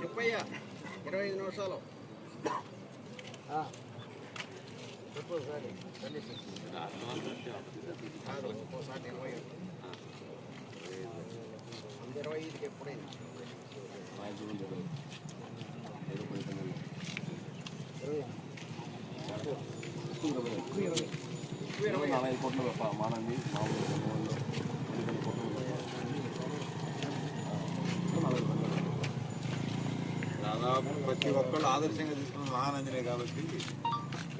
చెప్పయ్యా ఇరవై ఐదు నిమిషాలు. చెప్పు సార్ కాదు ఒక్కోసారి ఇరవై ఐదు. ఇరవై ఐదుకి ఇరవై నలభై కోట్ల మానంది మామూలు జనవరిలో కోట్ల దాదాపు ప్రతి ఒక్కళ్ళు ఆదర్శంగా తీసుకున్న మహానందినే కాబట్టి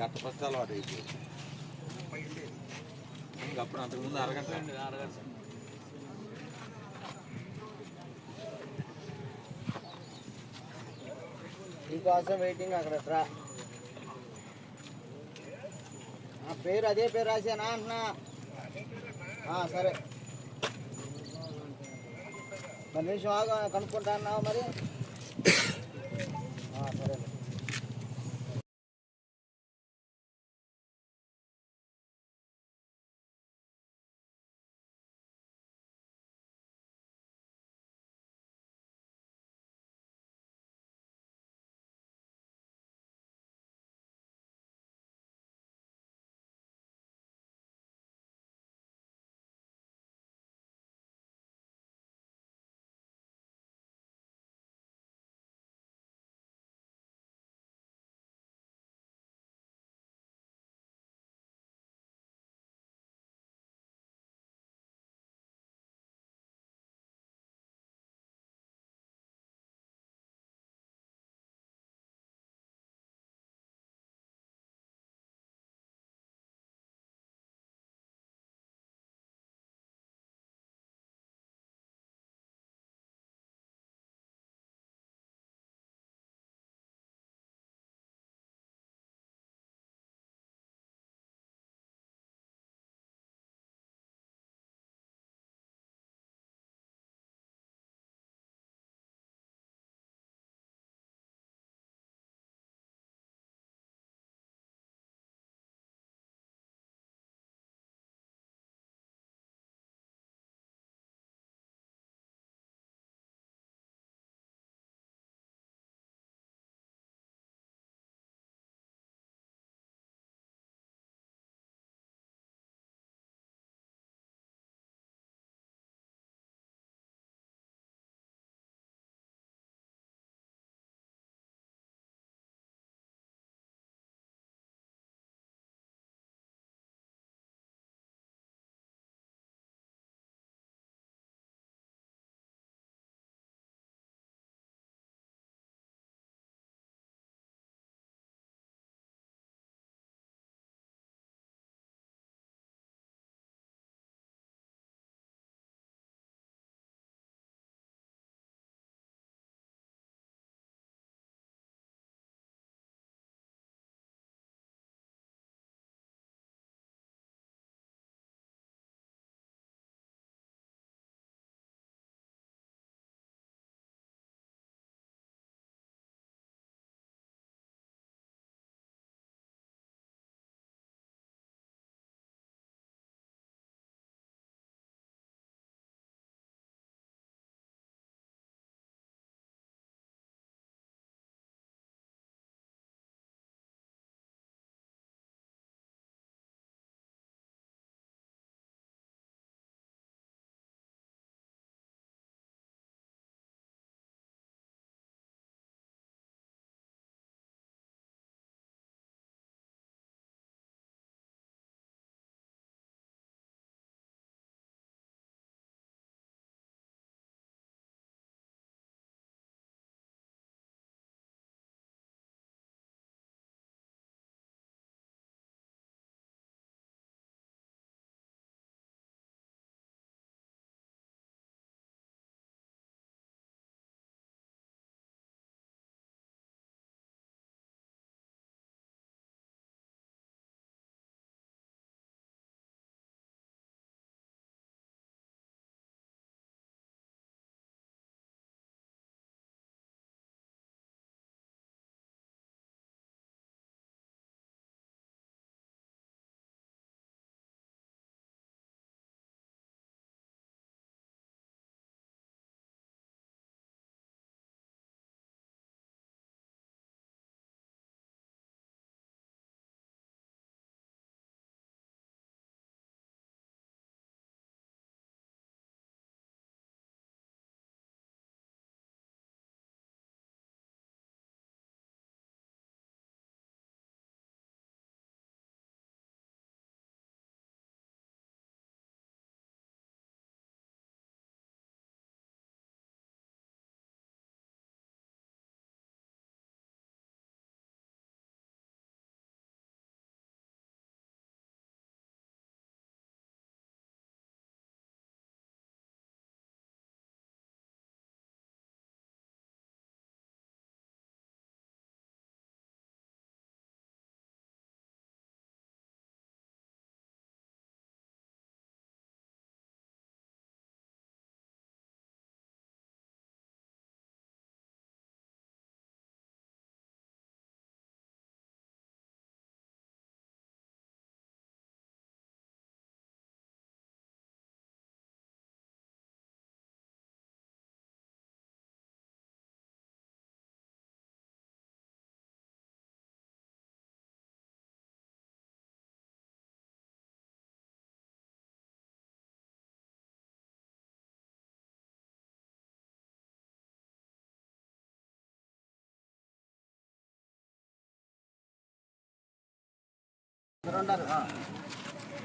గత ఫస్ట్ అలవాటు అయిపోయింది అప్పుడు అంతకుముందు అరగంట నీకోసం వెయిటింగ్ అక్కడ రా. ఆ పేరు అదే పేరు రాసానా అంటున్నా సరే. మరి నిమిషం ఆగా కనుక్కుంటా అన్నావు మరి.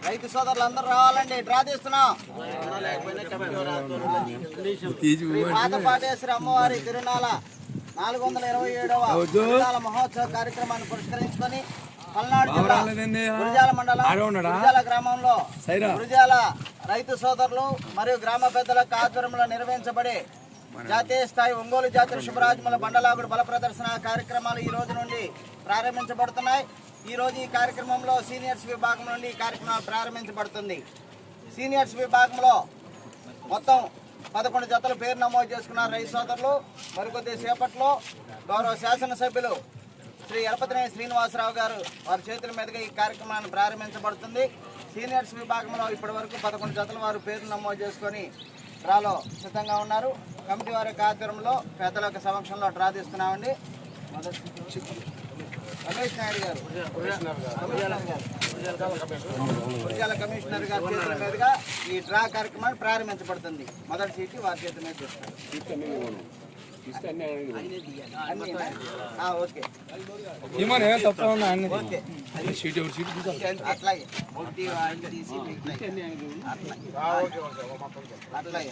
రైతు సోదరులు అందరూ రావాలండి. డ్రా తీస్తున్నాం. శ్రీ పాతపాటేశ్వరి అమ్మవారి తిరునాళ నాలుగు వందల ఇరవై ఏడవ తిరునాళ మహోత్సవ కార్యక్రమాన్ని పురస్కరించుకొని పల్నాడు జిల్లా గురిజాల మండలం గురిజాల గ్రామంలో గురిజాల రైతు సోదరులు మరియు గ్రామ పెద్దలకు ఆధ్వర్యంలో నిర్వహించబడే జాతీయ స్థాయి ఒంగోలు జాతీయ శుభరాజ్యముల బండలాగుడు బల ప్రదర్శన కార్యక్రమాలు ఈ రోజు నుండి ప్రారంభించబడుతున్నాయి. ఈరోజు ఈ కార్యక్రమంలో సీనియర్స్ విభాగం నుండి ఈ కార్యక్రమం ప్రారంభించబడుతుంది. సీనియర్స్ విభాగంలో మొత్తం పదకొండు జతలు పేరు నమోదు చేసుకున్నారు రైతు సోదరులు. మరికొద్ది సేపట్లో గౌరవ శాసనసభ్యులు శ్రీ ఎలపతినేని శ్రీనివాసరావు గారు వారి చేతుల మీదుగా ఈ కార్యక్రమాన్ని ప్రారంభించబడుతుంది. సీనియర్స్ విభాగంలో ఇప్పటి వరకు పదకొండు జతల వారు పేరు నమోదు చేసుకొని డ్రాలో సిద్ధంగా ఉన్నారు. కమిటీ వారి కార్యక్రమంలో ఆధ్వర్యంలో పెద్దల యొక్క సమక్షంలో డ్రా తీస్తున్నామండి. మొదటి రమేష్ నాయుడు గారు కమిషనర్ గారు గురిజాల కమిషనర్ గారి చేతుల మీదుగా ఈ డ్రా కార్యక్రమాన్ని ప్రారంభించబడుతుంది మొదటి సీటు వారి చేతుల మీద తీస్తారు అన్నీనా? ఆ, ఓకే ఓకే అట్లాగే ఒకటి. అట్లాగే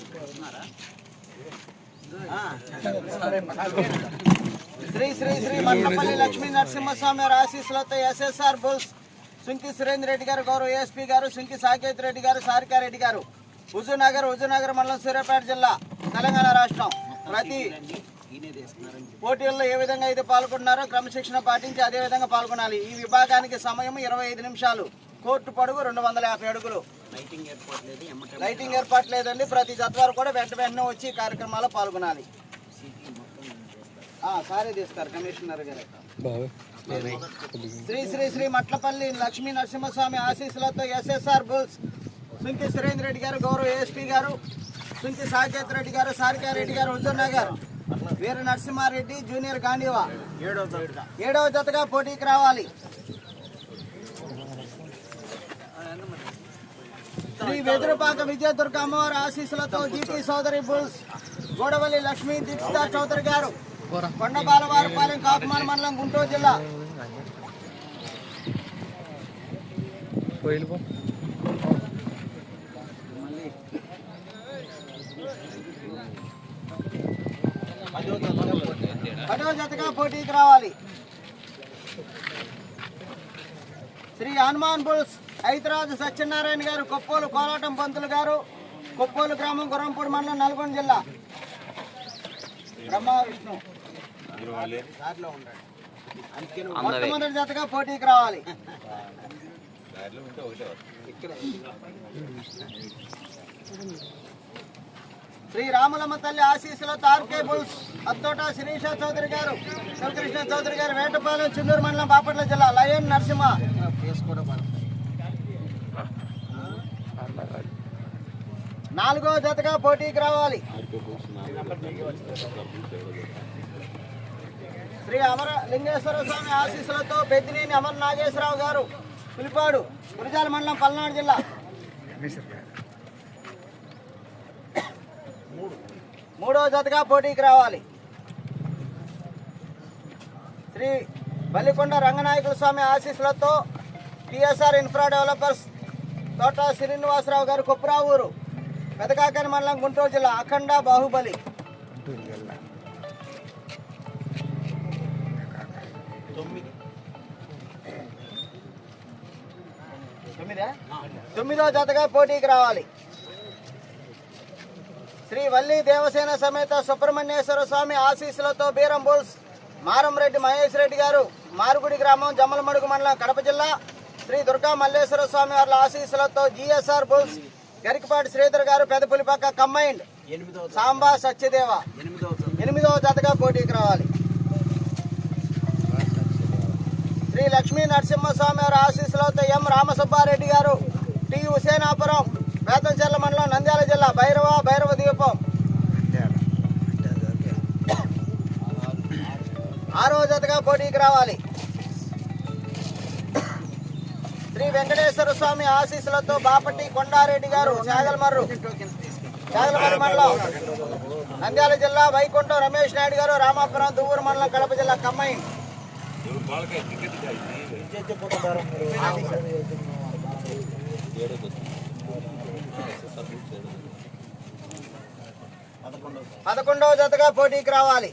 ఆ. శ్రీ శ్రీ శ్రీ మట్టపల్లి లక్ష్మీ నరసింహస్వామి వారి ఆశీస్సులతో ఎస్ఎస్ఆర్ బుల్స్ సుంకి సురేంద్ర రెడ్డి గారు గౌరవ ఏఎస్పీ గారు సుంకి సాకేత్ రెడ్డి గారు సారికారెడ్డి గారు. హుజూర్నగర్ హుజూర్నగర్ మండలం సూర్యాపేట జిల్లా తెలంగాణ రాష్ట్రం. ప్రతి పోటీల్లో ఏ విధంగా అయితే పాల్గొంటున్నారో క్రమశిక్షణ పాటించి అదే విధంగా పాల్గొనాలి. ఈ విభాగానికి సమయం ఇరవై ఐదు నిమిషాలు. కోర్టు పొడుగు రెండు వందల యాభై అడుగులు. లైటింగ్ ఏర్పాటు లేదండి. ప్రతి జత్వారు కూడా వెంట వెంటనే వచ్చి కార్యక్రమాల్లో పాల్గొనాలి. సారే తీస్తారు కమిషనర్ గారు. శ్రీ శ్రీ శ్రీ మట్లపల్లి లక్ష్మీ నరసింహస్వామి ఆశీస్సులతో ఎస్ఎస్ఆర్ బుల్స్ సుంకి సురేంద్ర రెడ్డి గారు గౌరవ ఏఎస్పీ గారు సుంకి సాకేత్ రెడ్డి గారు సారికారెడ్డి గారు హుజూర్ నగర్ వీర నరసింహారెడ్డి జూనియర్ గాంధీవా. ఏడవ జతగా పోటీకి రావాలి. శ్రీ వెదురుపాక విజయదుర్గ అమ్మవారి ఆశీస్సులతో జీటీ సోదరి బుల్స్ గోడవల్లి లక్ష్మీ దీక్షిత చౌదరి గారు. కొండ బాలవారిపాలెం కాకుమాల మండలం గుంటూరు జిల్లా. పదవ జతగా పోటీకి రావాలి. శ్రీ హనుమాన్ బుల్స్ ఐతరాజు సత్యనారాయణ గారు కొప్పోలు కోలాటం పంతులు గారు కొప్పోలు గ్రామం గుర్రంపూడి మండలం నల్గొండ జిల్లా. బ్రహ్మ విష్ణు. మొట్టమొదటి జతగా పోటీకి రావాలి. ఇక్కడే. శ్రీ రాములమ్మ తల్లి ఆశీస్సులతో ఆర్కే బుల్స్ అత్తోట శిరీష చౌదరి గారు శివకృష్ణ చౌదరి గారు వేటపాలెం చుందూరు మండలం బాపట్ల జిల్లా లయన్ నరసింహ. నాలుగో జతగా పోటీకి రావాలి. శ్రీ అమర లింగేశ్వర స్వామి ఆశీస్సులతో పెద్దినేని అమర నాగేశ్వరరావు గారు పిలిపాడు గురిజాల మండలం పల్నాడు జిల్లా. మూడో జతగా పోటీకి రావాలి. శ్రీ బల్లికొండ రంగనాయకుల స్వామి ఆశీస్సులతో టిఎస్ఆర్ ఇన్ఫ్రా డెవలపర్స్ తోట శ్రీనివాసరావు గారు కుప్రావూరు పెదకాకని మండలం గుంటూరు జిల్లా అఖండ బాహుబలి. తొమ్మిదో జతగా పోటీకి రావాలి. శ్రీ వల్లి దేవసేన సమేత సుబ్రహ్మణ్యేశ్వర స్వామి ఆశీస్సులతో బీరం బుల్స్ మారంరెడ్డి మహేష్ రెడ్డి గారు మారుగుడి గ్రామం జమ్మలమడుగు మండలం కడప జిల్లా శ్రీ దుర్గా మల్లేశ్వర స్వామి వారి ఆశీస్సులతో జిఎస్ఆర్ బుల్స్ గరికపాటి శ్రీధర్ గారు పెదపులిపక్క కంబైండ్ సాంబా సత్యదేవ. ఎనిమిదవ జతగా పోటీకి రావాలి. శ్రీ లక్ష్మీ నరసింహస్వామి వారి ఆశీస్సులతో ఎం రామసుబ్బారెడ్డి గారు టి. హుసేనాపురం బేతంచెర్ల మండలం నంద్యాల జిల్లా భైరవ భైరవ దీపం ఆరో జతగా పోటీకి రావాలి. శ్రీ వెంకటేశ్వర స్వామి ఆశీస్సులతో బాపట్టి కొండారెడ్డి గారు చాగల్మర్రు చాగల్మర్రు మండలం నంద్యాల జిల్లా వైకుంఠం రమేష్ నాయుడు గారు రామాపురం దువ్వూరు మండలం కడప జిల్లా కమ్మాయి పదకొండవ జతగా పోటీకి రావాలి.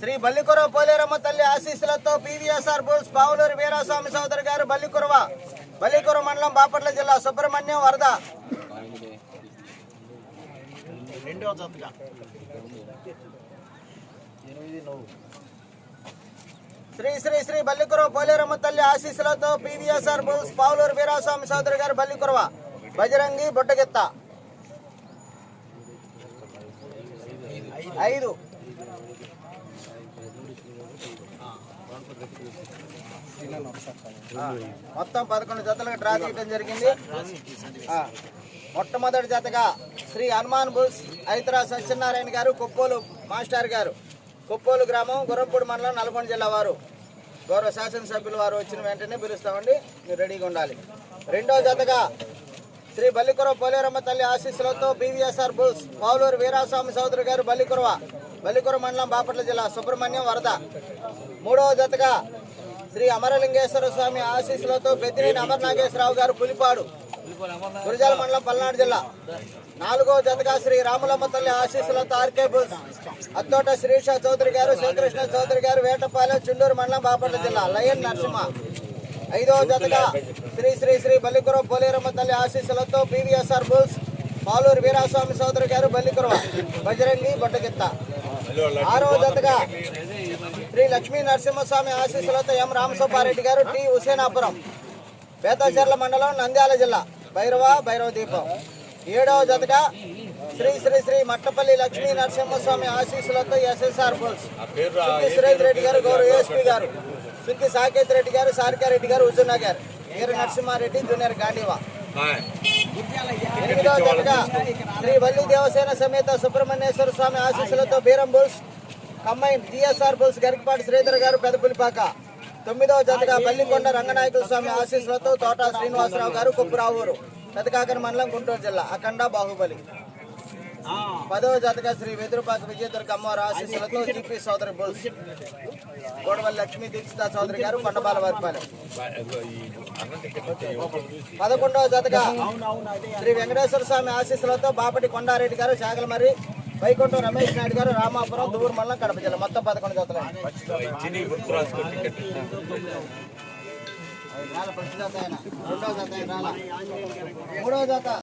శ్రీ బల్లికొర పోలేరమ్మ తల్లి ఆశీస్సులతో పీవీఎస్ఆర్ బుల్స్ పావులూరు వీరాస్వామి సోదరి గారు బల్లికొరవ బల్లికొర మండలం బాపట్ల జిల్లా సుబ్రహ్మణ్యం వరద. రెండవ జతగా. శ్రీ శ్రీ శ్రీ బల్లికురవ పోలేరమ్మ తల్లి ఆశీస్సులతో పీవీఎస్ఆర్ బుల్స్ పావులూరు వీరాస్వామి సోదరి గారు బల్లికురవ. బజరంగి బుట్టగెత్త. ఐదు. మొత్తం పదకొండు జతలకు డ్రా చేయడం జరిగింది. మొట్టమొదటి జతగా శ్రీ హనుమాన్ బుల్స్ ఐతరా సత్యనారాయణ గారు కుప్పోలు మాస్టర్ గారు. కొప్పోలు గ్రామం గుర్రంపూడి మండలం నల్గొండ జిల్లా వారు. గౌరవ శాసనసభ్యులు వారు వచ్చిన వెంటనే పిలుస్తామండి. మీరు రెడీగా ఉండాలి. రెండో జతగా శ్రీ బల్లికుర పోలేరమ్మ తల్లి ఆశీస్సులతో బీవీఎస్ఆర్ బుల్స్ పావులూరు వీరాస్వామి సోదరు గారు బల్లికురవ బల్లికుర మండలం బాపట్ల జిల్లా సుబ్రహ్మణ్యం వరద. మూడవ జతగా శ్రీ అమరలింగేశ్వర స్వామి ఆశీస్సులతో పెద్దినేని అమరనాగేశ్వరరావు గారు పులిపాడు గురజాల మండలం పల్నాడు జిల్లా. నాలుగో జతగా శ్రీ రాములమ్మ తల్లి ఆశీస్సులతో ఆర్కే బుల్స్. అత్తోట శ్రీష చౌదరి గారు శ్రీకృష్ణ చౌదరి గారు వేటపాలెం చుండూరు మండలం బాపట్ల జిల్లా లయన్ నరసింహ. ఐదవ జతగా శ్రీ శ్రీ శ్రీ బల్లికుర పోలేరమ్మ తల్లి ఆశీస్సులతో పీవీఎస్ఆర్ బుల్స్. పాలూరు వీరాస్వామి సోదరి గారు బల్లికురవ బజరంగి బొట్టగిత్త. ఆరవ జతగా శ్రీ లక్ష్మీ నరసింహస్వామి ఆశీస్సులతో ఎం రామసుబ్బారెడ్డి గారు టి హుసేనాపురం బేతాచర్ల మండలం నంద్యాల జిల్లా భైరవ భైరవ దీపం ఏడవ జతగా శ్రీ శ్రీ శ్రీ మట్టపల్లి లక్ష్మీ నరసింహస్వామి ఆశీస్సులతో ఎస్ఎస్ఆర్ బుల్స్ సుంకి సురేష్ రెడ్డి గారు గౌరవ ఏఎస్పీ గారు. సుంకి సాకేత్ రెడ్డి గారు సారికారెడ్డి గారు హుజూర్నగర్ వీర నరసింహారెడ్డి జూనియర్ గాంధీవా. ఎనిమిదవ జతగా శ్రీ వల్లి దేవసేన సమేత సుబ్రహ్మణ్యేశ్వర స్వామి ఆశీస్సులతో Beeram bulls combine GSR bulls Garikapati Sridhar garu Pedapulipaka. తొమ్మిదవ జతగా పల్లికొండ రంగనాయకుల స్వామి ఆశీస్సులతో తోట శ్రీనివాసరావు గారు కుప్పురావూరు. పెదకాకర మండలం గుంటూరు జిల్లా అఖండ బాహుబలి. పదవ జతగా శ్రీ వెదురుపాక విజయదుర్గ అమ్మవారి ఆశీస్సులతో జీపీ సోదరి బుల్స్ గోడవల్లి లక్ష్మీ దీక్షిత చౌదరి గారు కొండబాల వారిపాలెం. పదకొండవ జతగా శ్రీ వెంకటేశ్వర స్వామి ఆశీస్సులతో బాపటి కొండారెడ్డి గారు చాగలమర్రి వైకుంఠం రమేష్ నాయుడు గారు రామాపురం దూరు మండలం కడప జిల్లా. మొత్తం పదకొండు జతలు. రెండవ జత ఆయన. రాల మూడవ జాత